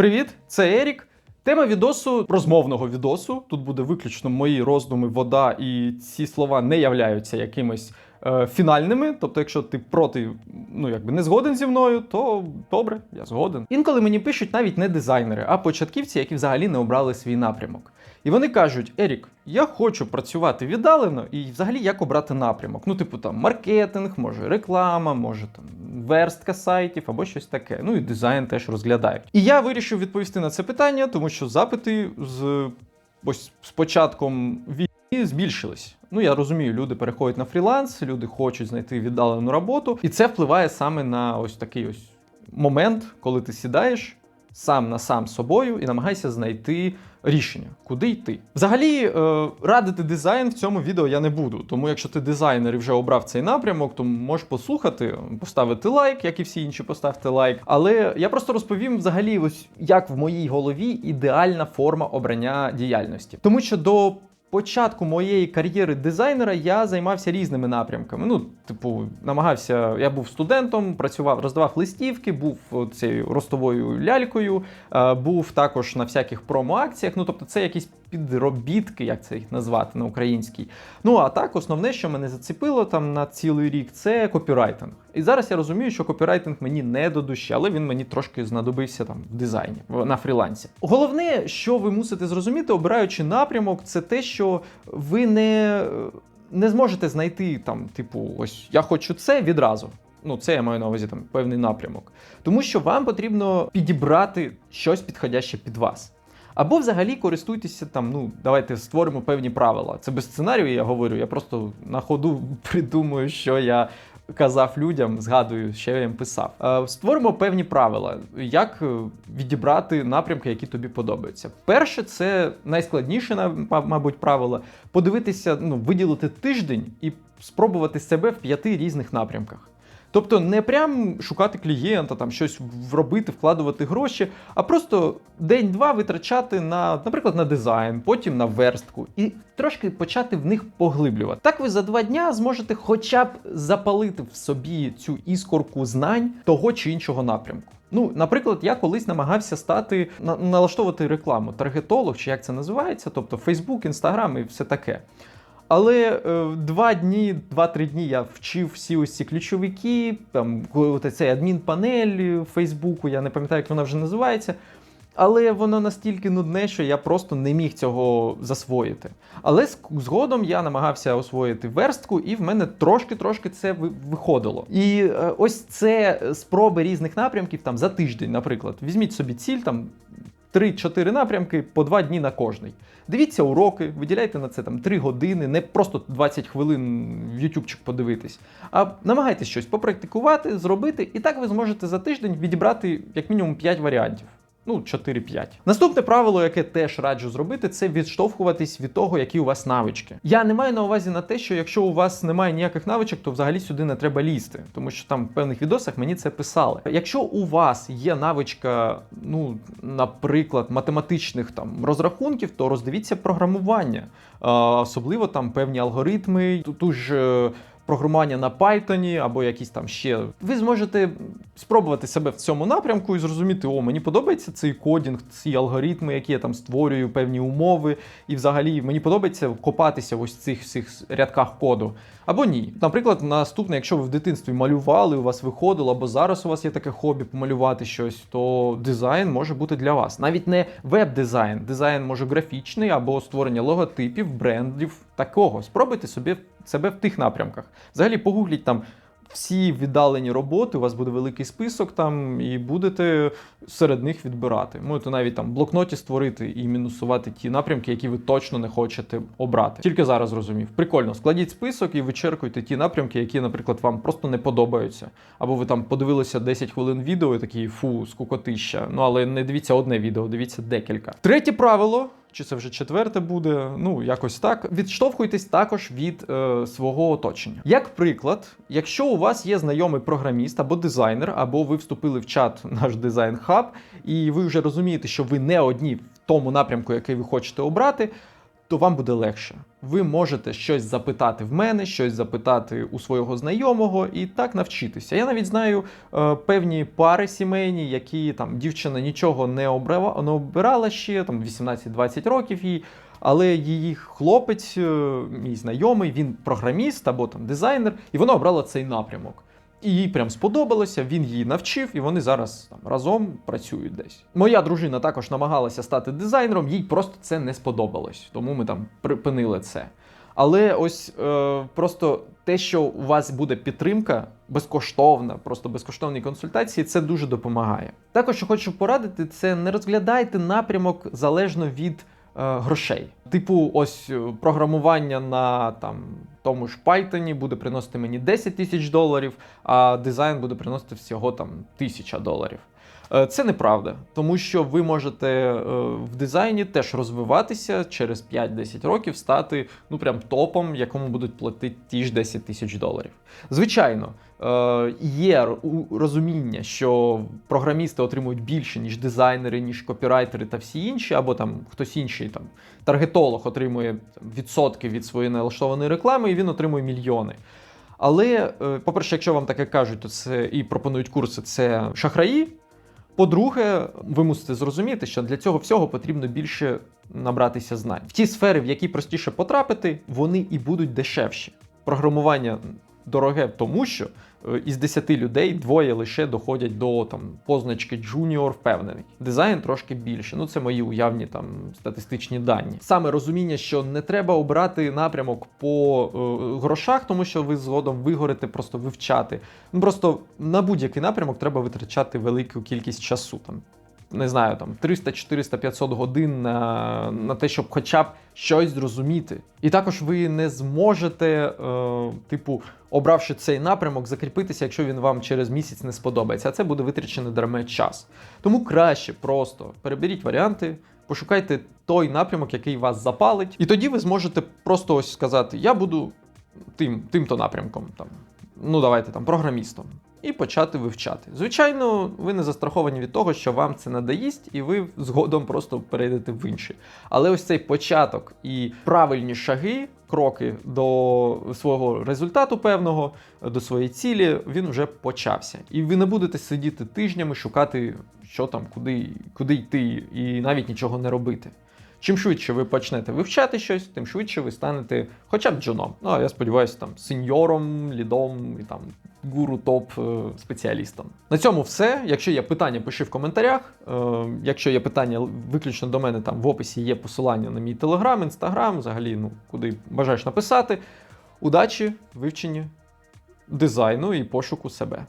Привіт, це Ерік. Тема відосу розмовного відосу. Тут буде виключно мої роздуми, вода, і ці слова не являються якимось е, фінальними. Тобто, якщо ти проти, ну якби не згоден зі мною, то добре, я згоден. Інколи мені пишуть навіть не дизайнери, а початківці, які взагалі не обрали свій напрямок. І вони кажуть: Ерік, я хочу працювати віддалено, і взагалі як обрати напрямок. Ну, типу, там маркетинг, може реклама, може там верстка сайтів або щось таке. Ну і дизайн теж розглядають. І я вирішив відповісти на це питання, тому що запити з ось з початком війни збільшились. Ну, я розумію, люди переходять на фріланс, люди хочуть знайти віддалену роботу, і це впливає саме на ось такий ось момент, коли ти сідаєш сам на сам з собою і намагаєшся знайти рішення, куди йти. Взагалі, е, радити дизайн в цьому відео я не буду. Тому якщо ти дизайнер і вже обрав цей напрямок, то можеш послухати, поставити лайк, як і всі інші, поставте лайк. Але я просто розповім взагалі, ось як в моїй голові ідеальна форма обрання діяльності. Тому що до початку моєї кар'єри дизайнера я займався різними напрямками. Ну, типу, намагався, я був студентом, працював, роздавав листівки, був цією ростовою лялькою, е, був також на всяких промо-акціях. Ну, тобто, це якісь підробітки, як це їх назвати на українській. Ну а так, основне, що мене зацепило там на цілий рік, це копірайтинг. І зараз я розумію, що копірайтинг мені не до душі, але він мені трошки знадобився там в дизайні на фрілансі. Головне, що ви мусите зрозуміти, обираючи напрямок, це те, що ви не, не зможете знайти там, типу, ось я хочу це відразу. Ну, це я маю на увазі там певний напрямок. Тому що вам потрібно підібрати щось підходяще під вас. Або взагалі користуйтеся там, ну давайте створимо певні правила. Це без сценарію, я говорю. Я просто на ходу придумую, що я казав людям, згадую, що я їм писав. Е, Створимо певні правила, як е, відібрати напрямки, які тобі подобаються. Перше, це найскладніше, на- мабуть, правило подивитися, ну, виділити тиждень і спробувати себе в п'яти різних напрямках. Тобто не прям шукати клієнта, там щось вробити, вкладувати гроші, а просто день-два витрачати на, наприклад, на дизайн, потім на верстку, і трошки почати в них поглиблювати. Так ви за два дня зможете хоча б запалити в собі цю іскорку знань того чи іншого напрямку. Ну, наприклад, я колись намагався стати на- налаштовувати рекламу, таргетолог, чи як це називається, тобто Facebook, Instagram і все таке. Але е, два дні, два-три дні я вчив всі ось ці ключовики, там цей адмінпанель Фейсбуку, я не пам'ятаю, як вона вже називається. Але воно настільки нудне, що я просто не міг цього засвоїти. Але згодом я намагався освоїти верстку, і в мене трошки-трошки це виходило. І е, ось це спроби різних напрямків там за тиждень, наприклад. Візьміть собі ціль там 3-4 напрямки по 2 дні на кожний. Дивіться уроки, виділяйте на це там 3 години, не просто 20 хвилин в ютубчик подивитись, а намагайтесь щось попрактикувати, зробити, і так ви зможете за тиждень відібрати як мінімум 5 варіантів. Ну, 4-5. Наступне правило, яке теж раджу зробити, це відштовхуватись від того, які у вас навички. Я не маю на увазі на те, що якщо у вас немає ніяких навичок, то взагалі сюди не треба лізти, тому що там в певних відосах мені це писали. Якщо у вас є навичка, ну, наприклад, математичних там розрахунків, то роздивіться програмування, особливо там певні алгоритми, ту, ж. Програмування на Python або якісь там ще. Ви зможете спробувати себе в цьому напрямку і зрозуміти, о, мені подобається цей кодінг, ці алгоритми, які я там створюю, певні умови, і взагалі мені подобається копатися в ось цих всіх рядках коду. Або ні. Наприклад, наступне, якщо ви в дитинстві малювали, у вас виходило, або зараз у вас є таке хобі помалювати щось, то дизайн може бути для вас. Навіть не веб-дизайн, дизайн може графічний або створення логотипів, брендів такого. Спробуйте собі себе в тих напрямках. Взагалі погугліть там. Всі віддалені роботи, у вас буде великий список там, і будете серед них відбирати. Можете навіть там блокноті створити і мінусувати ті напрямки, які ви точно не хочете обрати. Тільки зараз зрозумів. Прикольно, складіть список і вичеркуйте ті напрямки, які, наприклад, вам просто не подобаються. Або ви там подивилися 10 хвилин відео і такі фу, скукотища. Ну але не дивіться одне відео, дивіться декілька. Третє правило. Чи це вже четверте буде? Ну, якось так. Відштовхуйтесь також від е, свого оточення. Як приклад, якщо у вас є знайомий програміст або дизайнер, або ви вступили в чат наш дизайн хаб, і ви вже розумієте, що ви не одні в тому напрямку, який ви хочете обрати, то вам буде легше. Ви можете щось запитати в мене, щось запитати у свого знайомого і так навчитися. Я навіть знаю е, певні пари сімейні, які там дівчина нічого не обрала, не обирала ще, там 18-20 років їй. Але її хлопець, е, мій знайомий, він програміст або там дизайнер, і вона обрала цей напрямок. І їй прям сподобалося, він її навчив, і вони зараз там разом працюють десь. Моя дружина також намагалася стати дизайнером, їй просто це не сподобалось, тому ми там припинили це. Але ось е, просто те, що у вас буде підтримка безкоштовна, просто безкоштовні консультації, це дуже допомагає. Також хочу порадити, це не розглядайте напрямок залежно від е, грошей. Типу, ось е, програмування на там тому ж Python буде приносити мені 10 тисяч доларів, а дизайн буде приносити всього там тисяча доларів. Е, Це неправда, тому що ви можете е, в дизайні теж розвиватися через 5-10 років, стати ну прям топом, якому будуть платити ті ж 10 тисяч доларів. Звичайно, е, є розуміння, що програмісти отримують більше, ніж дизайнери, ніж копірайтери та всі інші, або там хтось інший там таргетолог отримує відсотки від своєї налаштованої реклами, і він отримує мільйони. Але, по-перше, якщо вам таке кажуть, то це і пропонують курси, це шахраї. По-друге, ви мусите зрозуміти, що для цього всього потрібно більше набратися знань. В ті сфери, в які простіше потрапити, вони і будуть дешевші. Програмування дороге, тому що із 10 людей двоє лише доходять до там позначки джуніор впевнений. Дизайн трошки більше. Ну це мої уявні там статистичні дані. Саме розуміння, що не треба обрати напрямок по е, грошах, тому що ви згодом вигорите просто вивчати. Ну просто на будь-який напрямок треба витрачати велику кількість часу. Там не знаю, там 300, 400, 500 годин на, на те, щоб хоча б щось зрозуміти. І також ви не зможете, е, типу, обравши цей напрямок, закріпитися, якщо він вам через місяць не сподобається. А це буде витрачений дарме час. Тому краще просто переберіть варіанти. Пошукайте той напрямок, який вас запалить, і тоді ви зможете просто ось сказати: я буду тим, тим-то напрямком, там, ну давайте там програмістом, і почати вивчати. Звичайно, ви не застраховані від того, що вам це надоїсть, і ви згодом просто перейдете в інший. Але ось цей початок і правильні шаги, кроки до свого результату певного, до своєї цілі, він вже почався. І ви не будете сидіти тижнями, шукати, що там, куди, куди йти, і навіть нічого не робити. Чим швидше ви почнете вивчати щось, тим швидше ви станете хоча б джуном. Ну а я сподіваюся, там сеньором, лідом і там гуру топ е, спеціалістом. На цьому все. Якщо є питання, пиши в коментарях. Е, Якщо є питання виключно до мене, там в описі є посилання на мій телеграм, інстаграм, взагалі, ну куди бажаєш написати. Удачі, вивченні дизайну і пошуку себе.